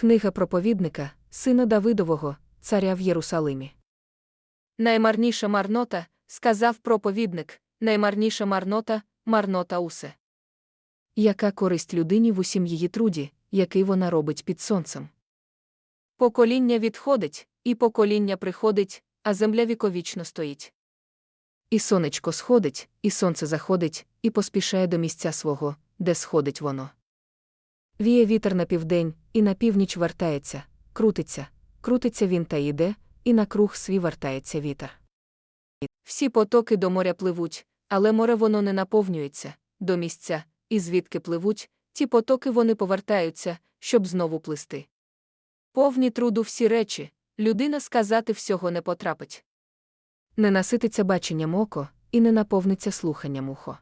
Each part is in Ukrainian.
Книга проповідника, сина Давидового, царя в Єрусалимі. Наймарніша марнота, сказав проповідник, наймарніша марнота, марнота усе. Яка користь людині в усім її труді, який вона робить під сонцем? Покоління відходить, і покоління приходить, а земля віковічно стоїть. І сонечко сходить, і сонце заходить, і поспішає до місця свого, де сходить воно. Віє вітер на південь, і на північ вертається, крутиться, крутиться він та йде, і на круг свій вертається вітер. Всі потоки до моря пливуть, але море воно не наповнюється, до місця, і звідки пливуть, ті потоки вони повертаються, щоб знову плисти. Повні труду всі речі, людина сказати всього не потрапить. Не насититься баченням око, і не наповниться слуханням ухо.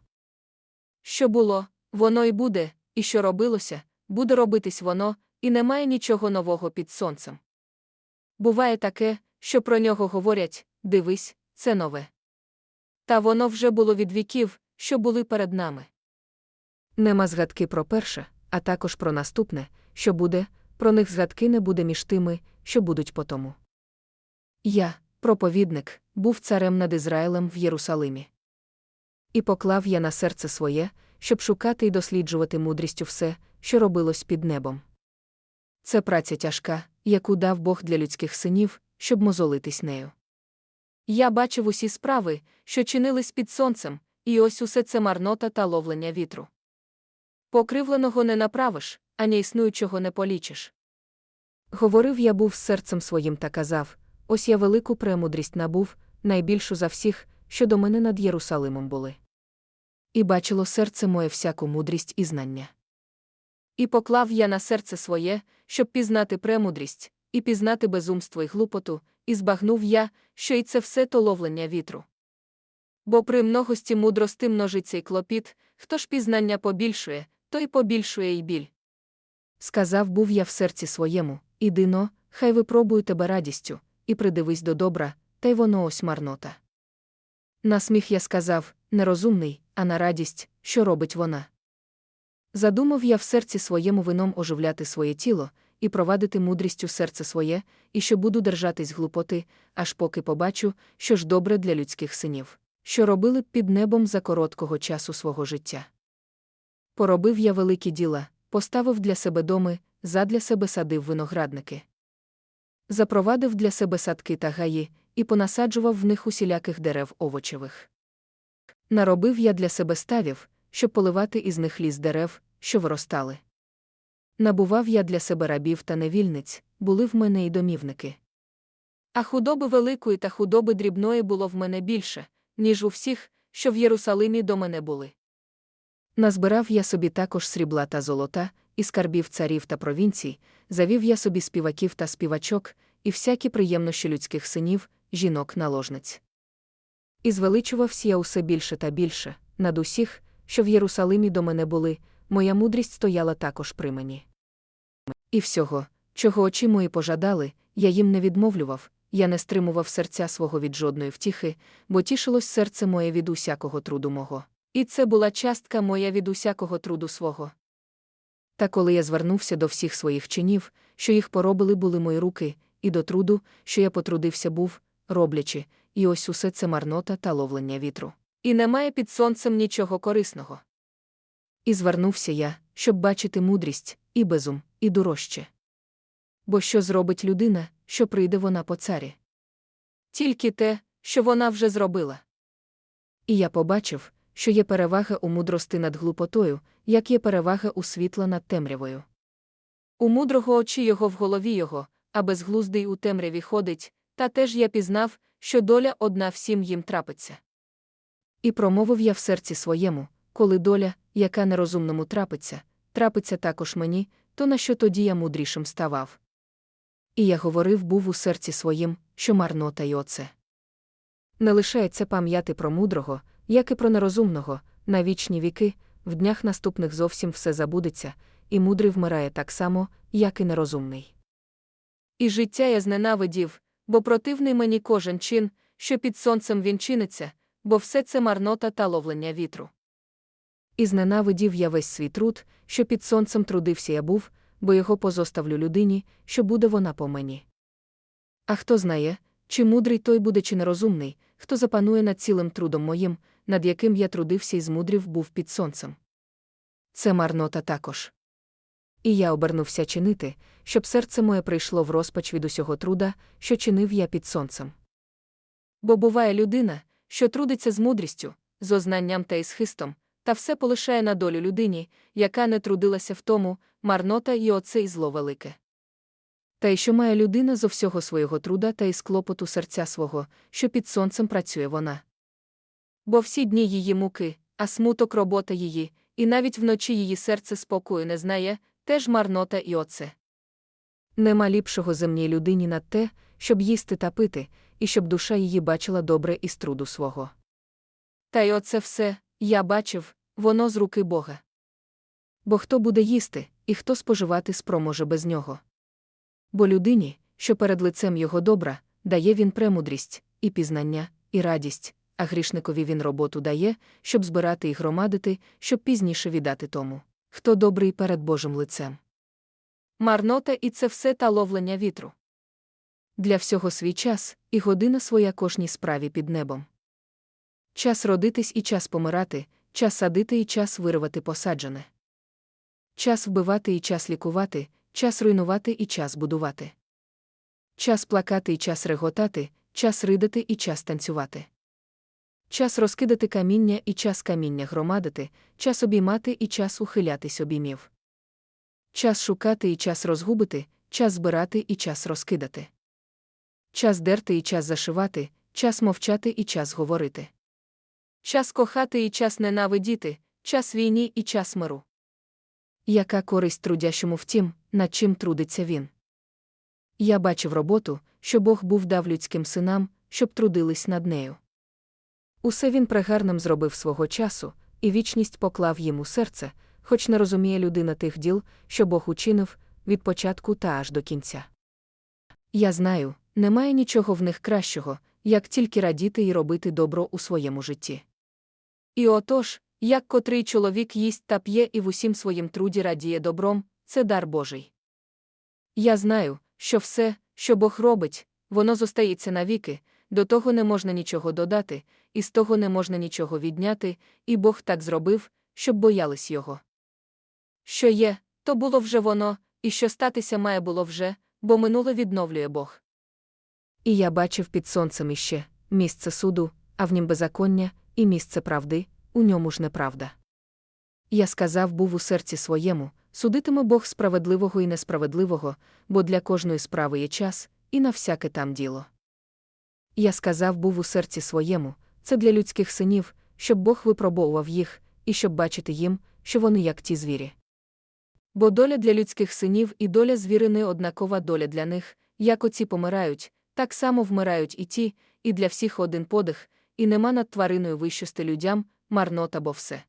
Що було, воно і буде, і що робилося, буде робитись воно, і немає нічого нового під сонцем. Буває таке, що про нього говорять дивись, це нове. Та воно вже було від віків, що були перед нами. Нема згадки про перше, а також про наступне, що буде, про них згадки не буде між тими, що будуть потому. Я, проповідник, був царем над Ізраїлем в Єрусалимі. І поклав я на серце своє, щоб шукати і досліджувати мудрістю все, що робилось під небом. Це праця тяжка, яку дав Бог для людських синів, щоб мозолитись нею. Я бачив усі справи, що чинились під сонцем, і ось усе це марнота та ловлення вітру. Покривленого не направиш, ані існуючого не полічиш. Говорив я був з серцем своїм та казав: ось я велику премудрість набув, найбільшу за всіх, що до мене над Єрусалимом були. І бачило серце моє всяку мудрість і знання. І поклав я на серце своє, щоб пізнати премудрість, і пізнати безумство й глупоту, і збагнув я, що і це все то ловлення вітру. Бо при многості мудрости множиться й клопіт, хто ж пізнання побільшує, той побільшує й біль. Сказав був я в серці своєму, іди но, хай випробую тебе радістю, і придивись до добра, та й воно ось марнота. На сміх я сказав нерозумний, а на радість, що робить вона. Задумав я в серці своєму вином оживляти своє тіло і провадити мудрістю серце своє, і що буду держатись глупоти, аж поки побачу, що ж добре для людських синів, що робили б під небом за короткого часу свого життя. Поробив я великі діла, поставив для себе доми, задля себе садив виноградники. Запровадив для себе садки та гаї, і понасаджував в них усіляких дерев овочевих. Наробив я для себе ставів, щоб поливати із них ліс дерев, що виростали. Набував я для себе рабів та невільниць, були в мене й домівники. А худоби великої та худоби дрібної було в мене більше, ніж у всіх, що в Єрусалимі до мене були. Назбирав я собі також срібла та золота, і скарбів царів та провінцій, завів я собі співаків та співачок, і всякі приємнощі людських синів, жінок наложниць. І звеличувався я усе більше та більше, над усіх, що в Єрусалимі до мене були, моя мудрість стояла також при мені. І всього, чого очі мої пожадали, я їм не відмовлював, я не стримував серця свого від жодної втіхи, бо тішилось серце моє від усякого труду мого. І це була частка моя від усякого труду свого. Та коли я звернувся до всіх своїх чинів, що їх поробили були мої руки, і до труду, що я потрудився був, роблячи, і ось усе це марнота та ловлення вітру. І немає під сонцем нічого корисного. І звернувся я, щоб бачити мудрість, і безум, і дорожче. Бо що зробить людина, що прийде вона по царі? Тільки те, що вона вже зробила. І я побачив, що є перевага у мудрости над глупотою, як є перевага у світла над темрявою. У мудрого очі його в голові його, а безглуздий у темряві ходить, та теж я пізнав, що доля одна всім їм трапиться. І промовив я в серці своєму, коли доля, яка нерозумному трапиться, трапиться також мені, то на що тоді я мудрішим ставав. І я говорив був у серці своїм, що марнота й оце. Не лишається пам'яти про мудрого, як і про нерозумного, на вічні віки, в днях наступних зовсім все забудеться, і мудрий вмирає так само, як і нерозумний. І життя я зненавидів, бо противний мені кожен чин, що під сонцем він чиниться, бо все це марнота та ловлення вітру. І зненавидів я весь свій труд, що під сонцем трудився я був, бо його позоставлю людині, що буде вона по мені. А хто знає, чи мудрий той буде, чи нерозумний, хто запанує над цілим трудом моїм, над яким я трудився і змудрів був під сонцем. Це марнота також. І я обернувся чинити, щоб серце моє прийшло в розпач від усього труда, що чинив я під сонцем. Бо буває людина, що трудиться з мудрістю, з ознанням та із хистом, та все полишає на долю людині, яка не трудилася в тому, марнота і оце і зло велике. Та й що має людина зо всього свого труда та із клопоту серця свого, що під сонцем працює вона. Бо всі дні її муки, а смуток робота її, і навіть вночі її серце спокою не знає, теж марнота і оце. Нема ліпшого земній людині над те, щоб їсти та пити, і щоб душа її бачила добре із труду свого. Та й оце все, я бачив, воно з руки Бога. Бо хто буде їсти, і хто споживати спроможе без нього. Бо людині, що перед лицем його добра, дає він премудрість, і пізнання, і радість, а грішникові він роботу дає, щоб збирати і громадити, щоб пізніше віддати тому, хто добрий перед Божим лицем. Марнота і це все та ловлення вітру. Для всього свій час, і година своя кожній справі під небом. Час родитись і час помирати, час садити і час виривати посаджене. Час вбивати і час лікувати, час руйнувати і час будувати. Час плакати і час реготати, час ридати і час танцювати. Час розкидати каміння і час каміння громадити, час обіймати і час ухилятись обіймів. Час шукати і час розгубити, час збирати і час розкидати. Час дерти і час зашивати, час мовчати і час говорити. Час кохати і час ненавидіти, час війні і час миру. Яка користь трудящому в тім, над чим трудиться він? Я бачив роботу, що Бог був дав людським синам, щоб трудились над нею. Усе він прегарним зробив свого часу, і вічність поклав їм у серце, хоч не розуміє людина тих діл, що Бог учинив від початку та аж до кінця. Я знаю, немає нічого в них кращого, як тільки радіти і робити добро у своєму житті. І отож, як котрий чоловік їсть та п'є і в усім своїм труді радіє добром, це дар Божий. Я знаю, що все, що Бог робить, воно зостається навіки, до того не можна нічого додати, і з того не можна нічого відняти, і Бог так зробив, щоб боялись його. Що є, то було вже воно, і що статися має було вже, бо минуле відновлює Бог. І я бачив під сонцем іще місце суду, а в нім беззаконня, і місце правди, у ньому ж неправда. Я сказав був у серці своєму судитиме Бог справедливого і несправедливого, бо для кожної справи є час, і на всяке там діло. Я сказав був у серці своєму це для людських синів, щоб Бог випробовував їх, і щоб бачити їм, що вони як ті звірі. Бо доля для людських синів і доля звіри не однакова доля для них, як оці помирають, так само вмирають і ті, і для всіх один подих, і нема над твариною вищости людям, марнота бо все.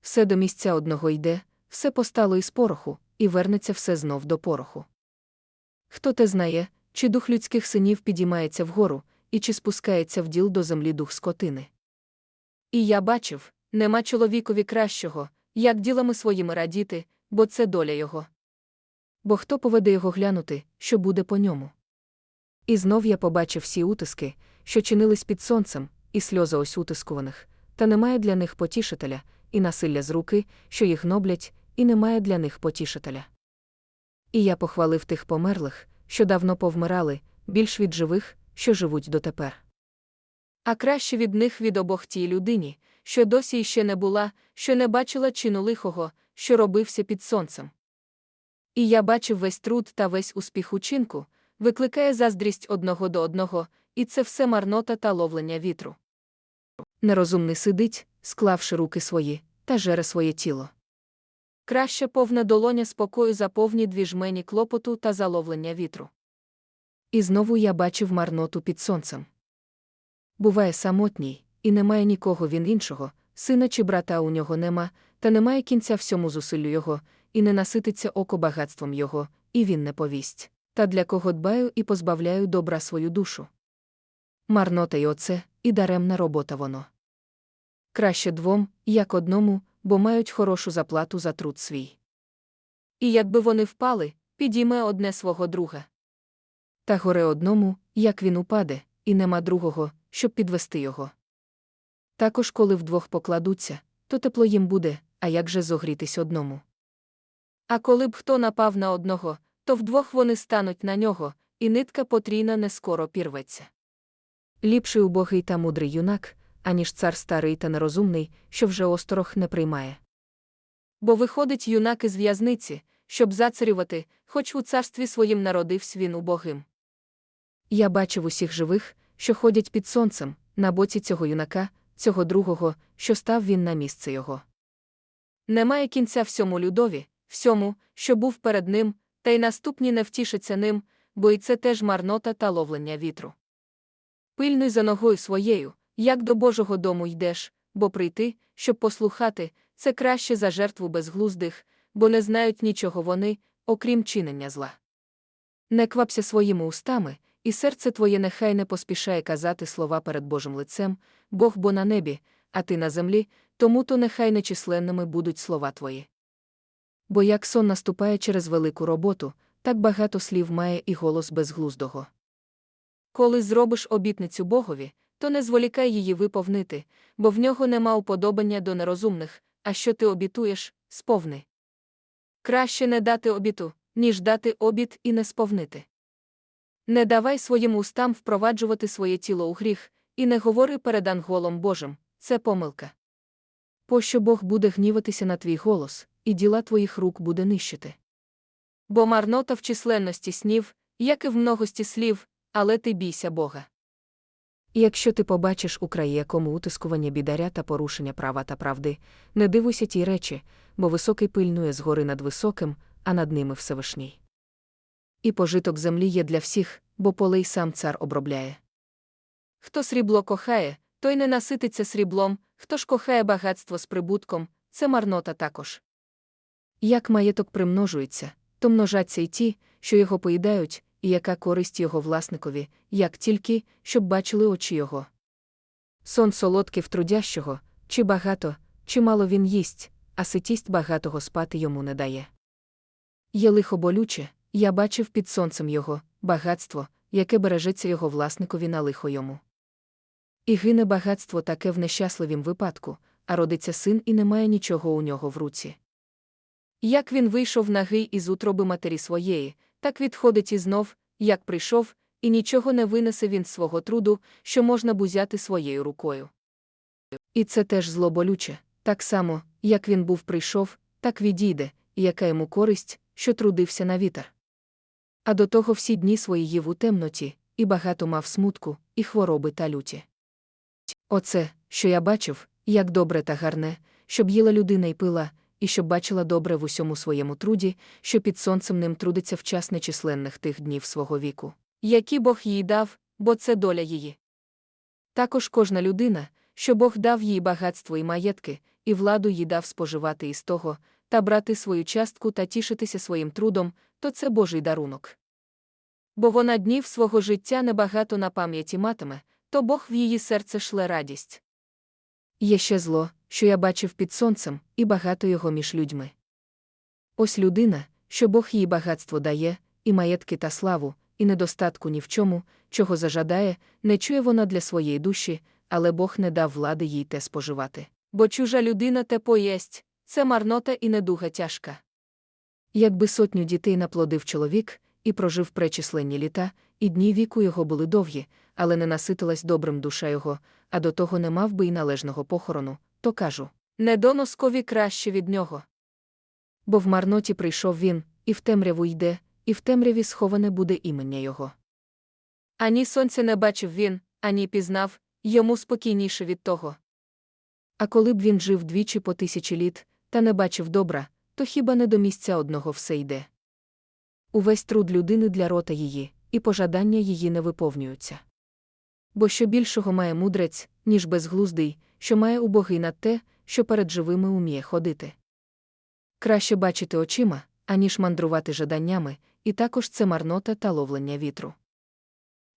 Все до місця одного йде, все постало із пороху, і вернеться все знов до пороху. Хто те знає, чи дух людських синів підіймається вгору, і чи спускається в діл до землі дух скотини? І я бачив, нема чоловікові кращого, як ділами своїми радіти, бо це доля його. Бо хто поведе його глянути, що буде по ньому? І знов я побачив всі утиски, що чинились під сонцем, і сльози ось утискуваних, та немає для них потішителя, і насилля з руки, що їх гноблять, і немає для них потішителя. І я похвалив тих померлих, що давно повмирали, більш від живих, що живуть дотепер. А краще від них від обох тій людині, що досі іще не була, що не бачила чину лихого, що робився під сонцем. І я бачив весь труд та весь успіх учинку, викликає заздрість одного до одного, і це все марнота та ловлення вітру. Нерозумний сидить, склавши руки свої, та жере своє тіло. Краще повна долоня спокою за повні дві жмені клопоту та заловлення вітру. І знову я бачив марноту під сонцем. Буває самотній, і немає нікого він іншого, сина чи брата у нього нема, та немає кінця всьому зусиллю його, і не насититься око багатством його, і він не повість. Та для кого дбаю і позбавляю добра свою душу. Марнота й оце, і даремна робота воно. Краще двом, як одному, бо мають хорошу заплату за труд свій. і якби вони впали, підійме одне свого друга. Та горе одному, як він упаде, і нема другого, щоб підвести його. Також, коли вдвох покладуться, то тепло їм буде, а як же зогрітись одному. А коли б хто напав на одного, то вдвох вони стануть на нього, і нитка потрійна не скоро пірветься. Ліпший убогий та мудрий юнак, аніж цар старий та нерозумний, що вже осторох не приймає. Бо виходить юнак із в'язниці, щоб зацарювати, хоч у царстві своїм народився він убогим. Я бачив усіх живих, що ходять під сонцем, на боці цього юнака, цього другого, що став він на місце його. Немає кінця всьому людові, всьому, що був перед ним, та й наступні не втішаться ним, бо і це теж марнота та ловлення вітру. Пильнуй за ногою своєю, як до Божого дому йдеш, бо прийти, щоб послухати, це краще за жертву безглуздих, бо не знають нічого вони, окрім чинення зла. Не квапся своїми устами, і серце твоє нехай не поспішає казати слова перед Божим лицем, Бог бо на небі, а ти на землі, тому то нехай нечисленними будуть слова твої. Бо як сон наступає через велику роботу, так багато слів має і голос безглуздого. Коли зробиш обітницю Богові, то не зволікай її виповнити, бо в нього нема уподобання до нерозумних, а що ти обітуєш, сповни. Краще не дати обіту, ніж дати обіт і не сповнити. Не давай своїм устам впроваджувати своє тіло у гріх, і не говори перед анголом Божим, це помилка. Пощо Бог буде гніватися на твій голос, і діла твоїх рук буде нищити. Бо марнота в численності снів, як і в многості слів, але ти бійся Бога. Якщо ти побачиш у краї якому утискування бідаря та порушення права та правди, не дивуйся тій речі, бо високий пильнує згори над високим, а над ними Всевишній. І пожиток землі є для всіх, бо полей сам цар обробляє. Хто срібло кохає, той не насититься сріблом, хто ж кохає багатство з прибутком, це марнота також. Як маєток примножується, то множаться й ті, що його поїдають, і яка користь його власникові, як тільки, щоб бачили очі його. Сон солодкий в трудящого, чи багато, чи мало він їсть, а ситість багатого спати йому не дає. Є лихо болюче, я бачив під сонцем його, багатство, яке бережеться його власникові на лихо йому. І гине багатство таке в нещасливім випадку, а родиться син і немає нічого у нього в руці. Як він вийшов нагий із утроби матері своєї, так відходить і знов, як прийшов, і нічого не винесе він свого труду, що можна бузяти своєю рукою. І це теж зло болюче, так само, як він був прийшов, так відійде, і яка йому користь, що трудився на вітер. А до того всі дні свої їв у темноті, і багато мав смутку, і хвороби та люті. Оце, що я бачив, як добре та гарне, щоб їла людина й пила, і щоб бачила добре в усьому своєму труді, що під сонцем ним трудиться в час нечисленних тих днів свого віку. Які Бог їй дав, бо це доля її. Також кожна людина, що Бог дав їй багатство і маєтки, і владу їй дав споживати із того, та брати свою частку та тішитися своїм трудом, то це Божий дарунок. Бо вона днів свого життя небагато на пам'яті матиме, то Бог в її серце шле радість. Є ще зло, що я бачив під сонцем, і багато його між людьми. Ось людина, що Бог їй багатство дає, і маєтки та славу, і недостатку ні в чому, чого зажадає, не чує вона для своєї душі, але Бог не дав влади їй те споживати. Бо чужа людина те поєсть, це марнота і недуга тяжка. Якби сотню дітей наплодив чоловік і прожив пречисленні літа, і дні віку його були довгі, але не наситилась добрим душа його, а до того не мав би й належного похорону, то кажу недоноскові краще від нього. Бо в марноті прийшов він, і в темряву йде, і в темряві сховане буде імення його. Ані сонця не бачив він, ані пізнав, йому спокійніше від того. А коли б він жив двічі по тисячі літ, та не бачив добра, то хіба не до місця одного все йде? Увесь труд людини для рота її, і пожадання її не виповнюються. Бо що більшого має мудрець, ніж безглуздий, що має убогий над те, що перед живими уміє ходити. Краще бачити очима, аніж мандрувати жаданнями, і також це марнота та ловлення вітру.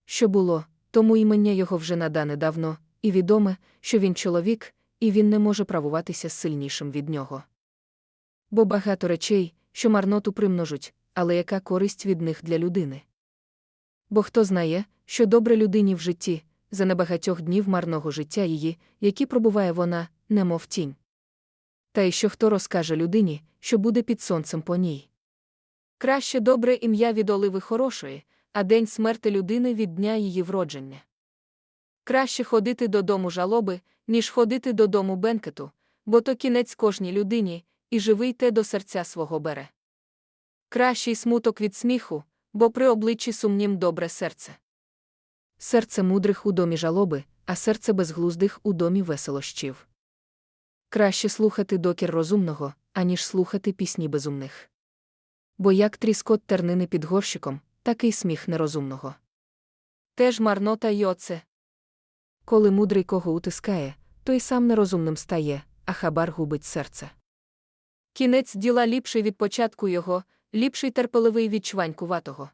Що було, тому імення його вже надане давно, і відоме, що він чоловік, і він не може правуватися сильнішим від нього. Бо багато речей, що марноту примножуть, але яка користь від них для людини? Бо хто знає, що добре людині в житті, за небагатьох днів марного життя її, які пробуває вона, немов тінь. Та й що хто розкаже людині, що буде під сонцем по ній. Краще добре ім'я від оливи хорошої, а день смерти людини від дня її вродження. Краще ходити додому жалоби, ніж ходити додому бенкету, бо то кінець кожній людині, і живий те до серця свого бере. Кращий смуток від сміху, бо при обличчі сумнім добре серце. Серце мудрих у домі жалоби, а серце безглуздих у домі веселощів. Краще слухати докір розумного, аніж слухати пісні безумних. Бо як тріскот тернини під горщиком, такий сміх нерозумного. Теж марнота й оце. Коли мудрий кого утискає, той сам нерозумним стає, а хабар губить серце. Кінець діла ліпший від початку його, ліпший терпеливий від чванькуватого.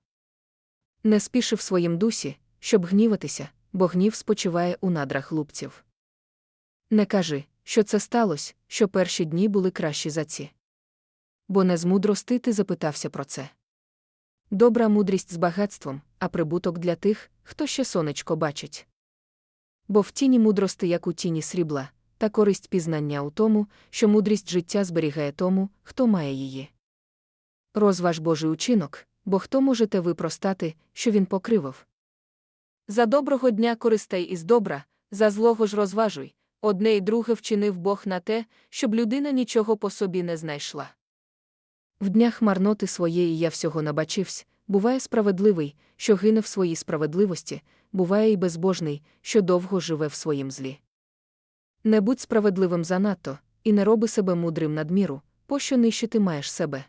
Не спіши в своїм дусі, щоб гніватися, бо гнів спочиває у надрах глупців. Не кажи, що це сталося, що перші дні були кращі за ці. Бо не з мудрости ти запитався про це. Добра мудрість з багатством, а прибуток для тих, хто ще сонечко бачить. Бо в тіні мудрости, як у тіні срібла, та користь пізнання у тому, що мудрість життя зберігає тому, хто має її. Розваж Божий учинок, бо хто можете випростати, що він покривав. За доброго дня користай із добра, за злого ж розважуй, одне й друге вчинив Бог на те, щоб людина нічого по собі не знайшла. В днях марноти своєї я всього набачивсь, буває справедливий, що гине в своїй справедливості, буває і безбожний, що довго живе в своїм злі. Не будь справедливим занадто, і не роби себе мудрим надміру, пощо нищити маєш себе.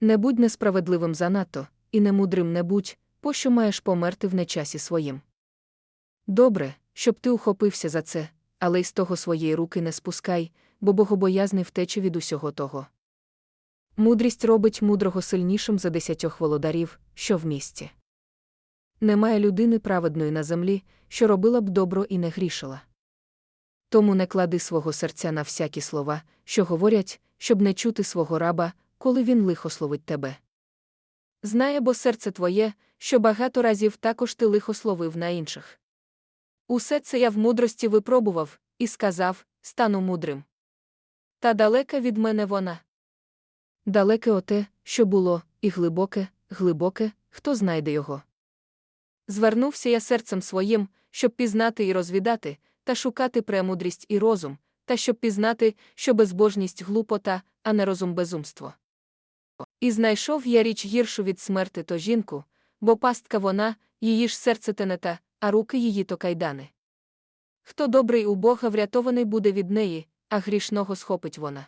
Не будь несправедливим занадто, і немудрим не будь, пощо маєш померти в нечасі своїм. Добре, щоб ти ухопився за це, але й з того своєї руки не спускай, бо богобоязний втече від усього того. Мудрість робить мудрого сильнішим за десятьох володарів, що в місті. Немає людини праведної на землі, що робила б добро і не грішила. Тому не клади свого серця на всякі слова, що говорять, щоб не чути свого раба, коли він лихословить тебе. Знає бо серце твоє, що багато разів також ти лихословив на інших. Усе це я в мудрості випробував, і сказав стану мудрим. Та далека від мене вона. Далеке оте, що було, і глибоке, глибоке, хто знайде його. Звернувся я серцем своїм, щоб пізнати і розвідати, та шукати премудрість і розум, та щоб пізнати, що безбожність глупота, а не розум безумство. І знайшов я річ гіршу від смерти то жінку, бо пастка вона, її ж серце тенета, а руки її то кайдани. Хто добрий у Бога врятований буде від неї, а грішного схопить вона.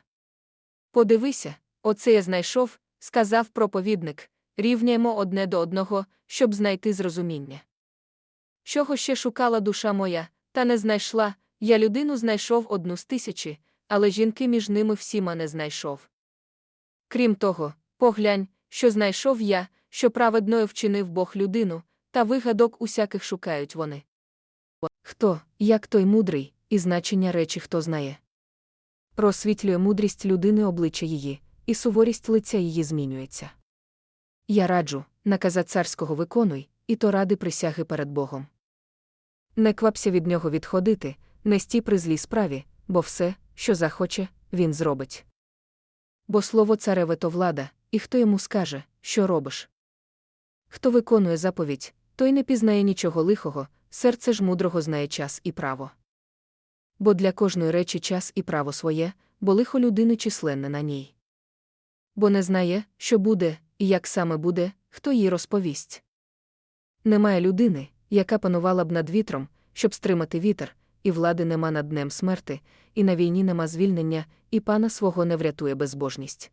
Подивися, оце я знайшов, сказав проповідник, рівняймо одне до одного, щоб знайти зрозуміння. Чого ще шукала душа моя, та не знайшла, я людину знайшов одну з тисячі, але жінки між ними всіма не знайшов. Крім того, поглянь, що знайшов я, що праведною вчинив Бог людину, та вигадок усяких шукають вони. Хто, як той мудрий, і значення речі хто знає. Розсвітлює мудрість людини обличчя її, і суворість лиця її змінюється. Я раджу, наказа царського виконуй, і то ради присяги перед Богом. Не квапся від нього відходити, не стій при злій справі, бо все, що захоче, він зробить. Бо слово цареве то влада, і хто йому скаже, що робиш. Хто виконує заповідь, той не пізнає нічого лихого, серце ж мудрого знає час і право. Бо для кожної речі час і право своє, бо лихо людини численне на ній. Бо не знає, що буде, і як саме буде, хто їй розповість. Немає людини, яка панувала б над вітром, щоб стримати вітер, і влади нема над днем смерти, і на війні нема звільнення, і пана свого не врятує безбожність.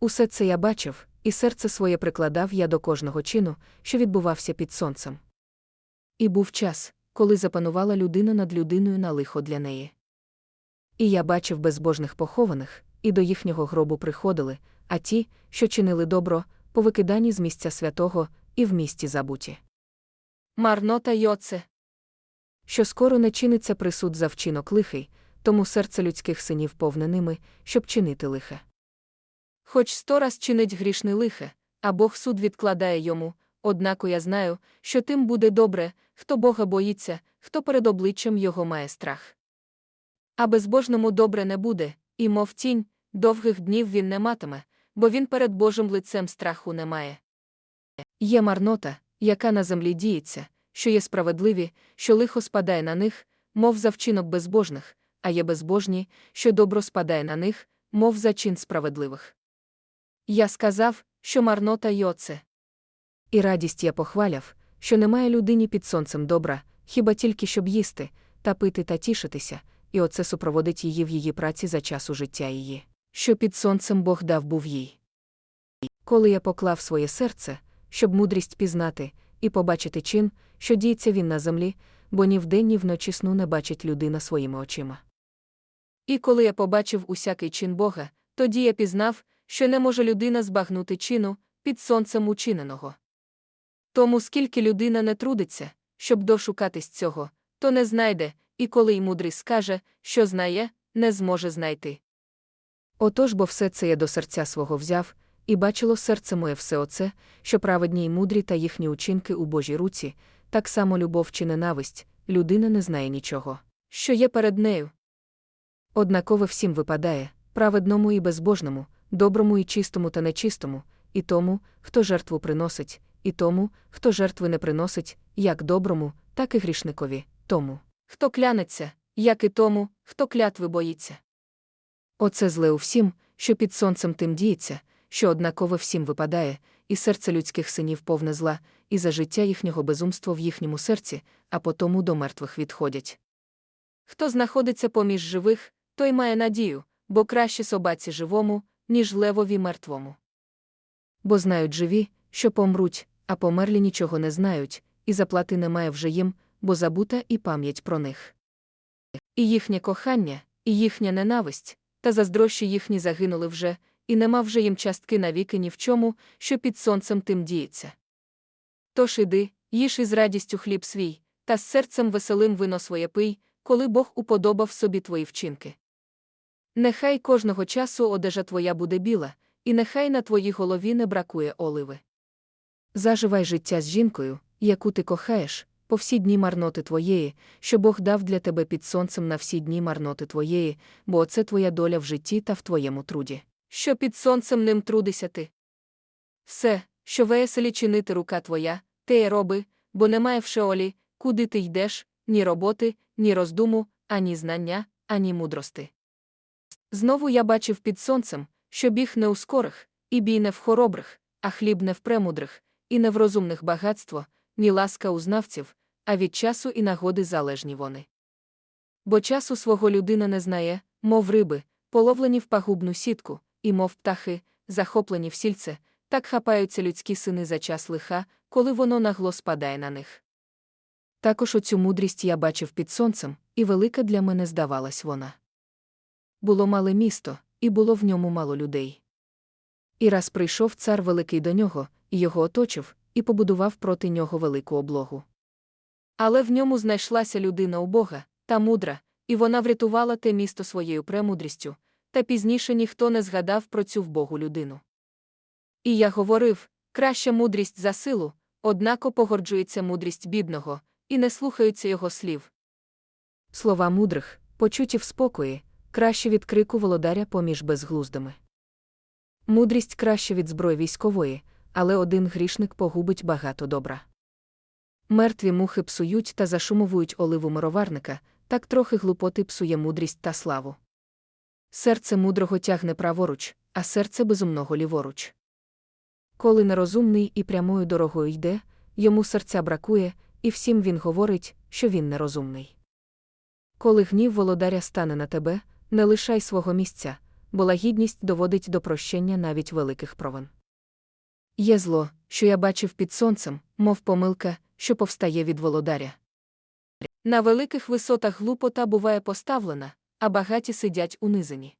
Усе це я бачив, і серце своє прикладав я до кожного чину, що відбувався під сонцем. І був час, коли запанувала людина над людиною на лихо для неї. І я бачив безбожних похованих, і до їхнього гробу приходили, а ті, що чинили добро, повикидані з місця святого і в місті забуті. Марнота й оце. Що скоро не чиниться присуд за вчинок лихий, тому серце людських синів повне ними, щоб чинити лихе. хоч сто раз чинить грішне лихе, а Бог суд відкладає йому, однако я знаю, що тим буде добре, хто Бога боїться, хто перед обличчям його має страх. А безбожному добре не буде, і, мов тінь, довгих днів він не матиме, бо він перед Божим лицем страху не має. Є марнота, яка на землі діється, що є справедливі, що лихо спадає на них, мов за вчинок безбожних, а є безбожні, що добро спадає на них, мов за чин справедливих. Я сказав, що марнота й оце. І радість я похваляв, що немає людині під сонцем добра, хіба тільки щоб їсти, та пити та тішитися, і оце супроводить її в її праці за часу життя її, що під сонцем Бог дав був їй. Коли я поклав своє серце, щоб мудрість пізнати, і побачити чин, що діється він на землі, бо ні вдень, ні вночі сну не бачить людина своїми очима. І коли я побачив усякий чин Бога, тоді я пізнав, що не може людина збагнути чину під сонцем учиненого. Тому скільки людина не трудиться, щоб дошукатись цього, то не знайде, і коли й мудрий скаже, що знає, не зможе знайти. Отож, бо все це я до серця свого взяв, і бачило серце моє все оце, що праведні й мудрі та їхні учинки у Божій руці, так само любов чи ненависть, людина не знає нічого, що є перед нею. Однаково всім випадає, праведному і безбожному, доброму і чистому та нечистому, і тому, хто жертву приносить, і тому, хто жертви не приносить, як доброму, так і грішникові, тому, хто клянеться, як і тому, хто клятви боїться. Оце зле у всім, що під сонцем тим діється, що однаково всім випадає, і серце людських синів повне зла, і за життя їхнього безумство в їхньому серці, а потому до мертвих відходять. Хто знаходиться поміж живих, той має надію, бо краще собаці живому, ніж левові мертвому. Бо знають живі, що помруть, а померлі нічого не знають, і заплати немає вже їм, бо забута і пам'ять про них. І їхнє кохання, і їхня ненависть, та заздрощі їхні загинули вже, і нема вже їм частки навіки ні в чому, що під сонцем тим діється. Тож іди, їж із радістю хліб свій, та з серцем веселим вино своє пий, коли Бог уподобав собі твої вчинки. Нехай кожного часу одежа твоя буде біла, і нехай на твоїй голові не бракує оливи. Заживай життя з жінкою, яку ти кохаєш, по всі дні марноти твоєї, що Бог дав для тебе під сонцем на всі дні марноти твоєї, бо оце твоя доля в житті та в твоєму труді. Що під сонцем ним трудися ти. Все, що веселі чинити рука твоя, те й роби, бо немає в шеолі, куди ти йдеш, ні роботи, ні роздуму, ані знання, ані мудрости. Знову я бачив під сонцем, що біг не у скорих, і бій не в хоробрих, а хліб не в премудрих, і не в розумних багатство, ні ласка у знавців, а від часу і нагоди залежні вони. Бо часу свого людина не знає, мов риби, половлені в пагубну сітку, і мов птахи, захоплені в сільце, так хапаються людські сини за час лиха, коли воно нагло спадає на них. Також оцю мудрість я бачив під сонцем, і велика для мене здавалась вона. Було мале місто, і було в ньому мало людей. І раз прийшов цар великий до нього, і його оточив, і побудував проти нього велику облогу. Але в ньому знайшлася людина убога, та мудра, і вона врятувала те місто своєю премудрістю, та пізніше ніхто не згадав про цю вбогу людину. І я говорив краща мудрість за силу, однако погорджується мудрість бідного, і не слухаються його слів. Слова мудрих, почуті в спокої, краще від крику володаря поміж безглуздими. Мудрість краще від зброї військової, але один грішник погубить багато добра. Мертві мухи псують та зашумовують оливу мироварника, так трохи глупоти псує мудрість та славу. Серце мудрого тягне праворуч, а серце безумного ліворуч. Коли нерозумний і прямою дорогою йде, йому серця бракує, і всім він говорить, що він нерозумний. Коли гнів володаря стане на тебе, не лишай свого місця, бо лагідність доводить до прощення навіть великих провин. Є зло, що я бачив під сонцем, мов помилка, що повстає від володаря. На великих висотах глупота буває поставлена, а багаті сидять унизані.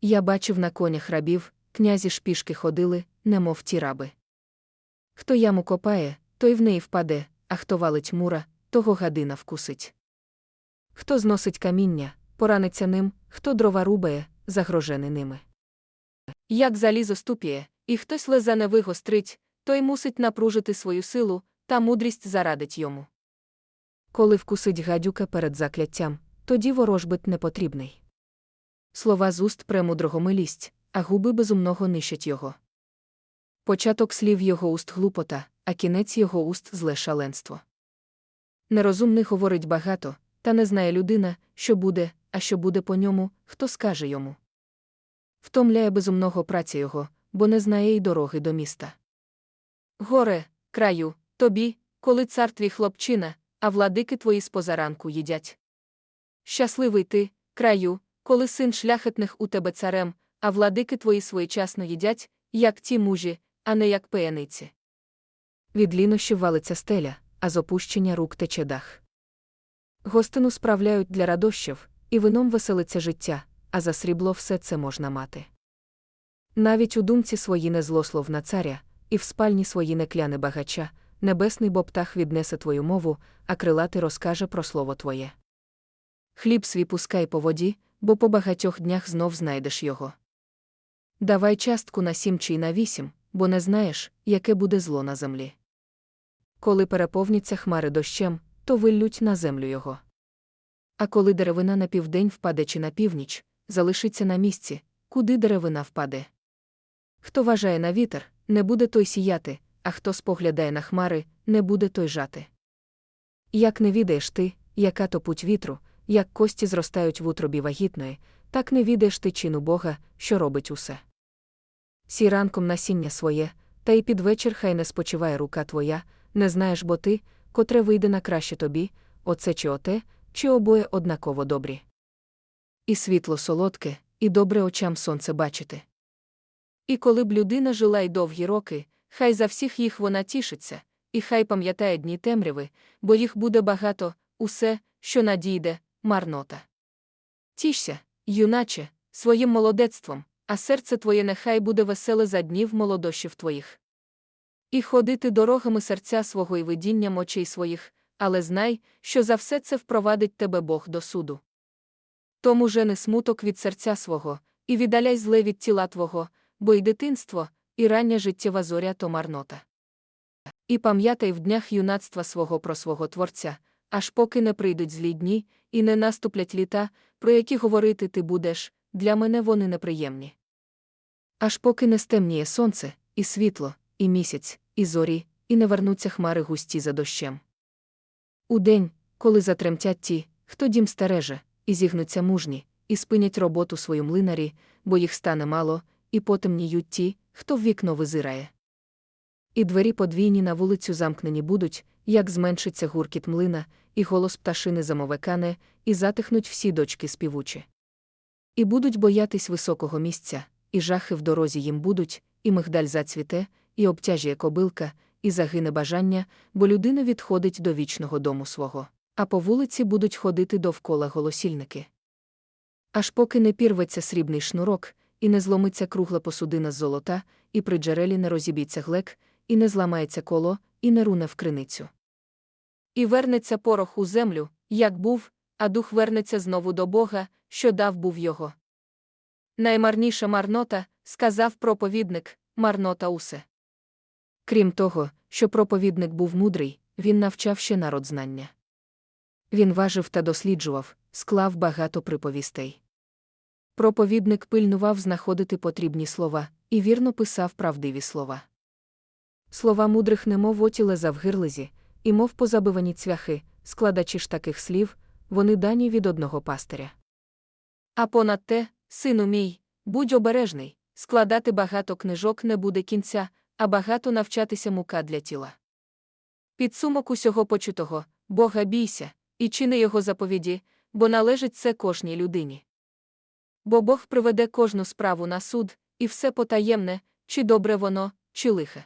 Я бачив на конях рабів, князі ж пішки ходили, немов ті раби. Хто яму копає, той в неї впаде, а хто валить мура, того гадина вкусить. Хто зносить каміння, пораниться ним, хто дрова рубає, загрожений ними. Як залізо ступіє, і хтось лезе не вигострить, той мусить напружити свою силу, та мудрість зарадить йому. Коли вкусить гадюка перед закляттям, тоді ворожбит не потрібний. Слова з уст премудрого милість, а губи безумного нищать його. Початок слів його уст глупота, а кінець його уст зле шаленство. Нерозумний говорить багато, та не знає людина, що буде, а що буде по ньому, хто скаже йому. Втомляє безумного праця його, бо не знає й дороги до міста. Горе, краю, тобі, коли цар твій хлопчина, а владики твої з позаранку їдять. Щасливий ти, краю, коли син шляхетних у тебе царем, а владики твої своєчасно їдять, як ті мужі, а не як пияниці. Від лінощів валиться стеля, а з опущення рук тече дах. Гостину справляють для радощів, і вином веселиться життя, а за срібло все це можна мати. Навіть у думці свої не злослов на царя, і в спальні свої не кляне багача, небесний бо птах віднесе твою мову, а крилатий розкаже про слово твоє. Хліб свій пускай по воді, бо по багатьох днях знов знайдеш його. Давай частку на сім чи на вісім, бо не знаєш, яке буде зло на землі. Коли переповняться хмари дощем, то виллють на землю його. А коли деревина на південь впаде чи на північ, залишиться на місці, куди деревина впаде. Хто вважає на вітер, не буде той сіяти, а хто споглядає на хмари, не буде той жати. Як не відаєш ти, яка то путь вітру, як кості зростають в утробі вагітної, так не відаєш ти чину Бога, що робить усе. Сій ранком насіння своє, та й під вечір хай не спочиває рука твоя, не знаєш бо ти, котре вийде на краще тобі, оце чи оте, чи обоє однаково добрі. І світло солодке, і добре очам сонце бачити. І коли б людина жила й довгі роки, хай за всіх їх вона тішиться, і хай пам'ятає дні темряви, бо їх буде багато, усе, що надійде, марнота. Тішся, юначе, своїм молодецтвом, а серце твоє нехай буде веселе за днів молодощів твоїх. І ходити дорогами серця свого і видінням очей своїх, але знай, що за все це впровадить тебе Бог до суду. Тому жени смуток від серця свого, і віддаляй зле від тіла твого, бо й дитинство, і рання життєва зоря то марнота. І пам'ятай в днях юнацтва свого про свого Творця, аж поки не прийдуть злі дні, і не наступлять літа, про які говорити ти будеш, для мене вони неприємні. Аж поки не стемніє сонце, і світло, і місяць, і зорі, і не вернуться хмари густі за дощем. У день, коли затремтять ті, хто дім стереже, і зігнуться мужні, і спинять роботу свою млинарі, бо їх стане мало, і потемніють ті, хто в вікно визирає. І двері подвійні на вулицю замкнені будуть, як зменшиться гуркіт млина, і голос пташини замовекане, і затихнуть всі дочки співучі. І будуть боятись високого місця, і жахи в дорозі їм будуть, і мигдаль зацвіте, і обтяжіє кобилка, і загине бажання, бо людина відходить до вічного дому свого, а по вулиці будуть ходити довкола голосільники. Аж поки не пірветься срібний шнурок, і не зломиться кругла посудина з золота, і при джерелі не розіб'ється глек, і не зламається коло, і не руне в криницю. І вернеться порох у землю, як був, а дух вернеться знову до Бога, що дав був його. Наймарніша марнота, сказав проповідник, марнота усе. Крім того, що проповідник був мудрий, він навчав ще народ знання. Він важив та досліджував, склав багато приповістей. Проповідник пильнував знаходити потрібні слова і вірно писав правдиві слова. Слова мудрих немов отіле завгирлизі, і мов позабивані цвяхи, складачі ж таких слів, вони дані від одного пастиря. А понад те, сину мій, будь обережний, складати багато книжок не буде кінця, а багато навчатися мука для тіла. Підсумок усього почутого Бога бійся, і чини його заповіді, бо належить це кожній людині. Бо Бог приведе кожну справу на суд, і все потаємне, чи добре воно, чи лихе.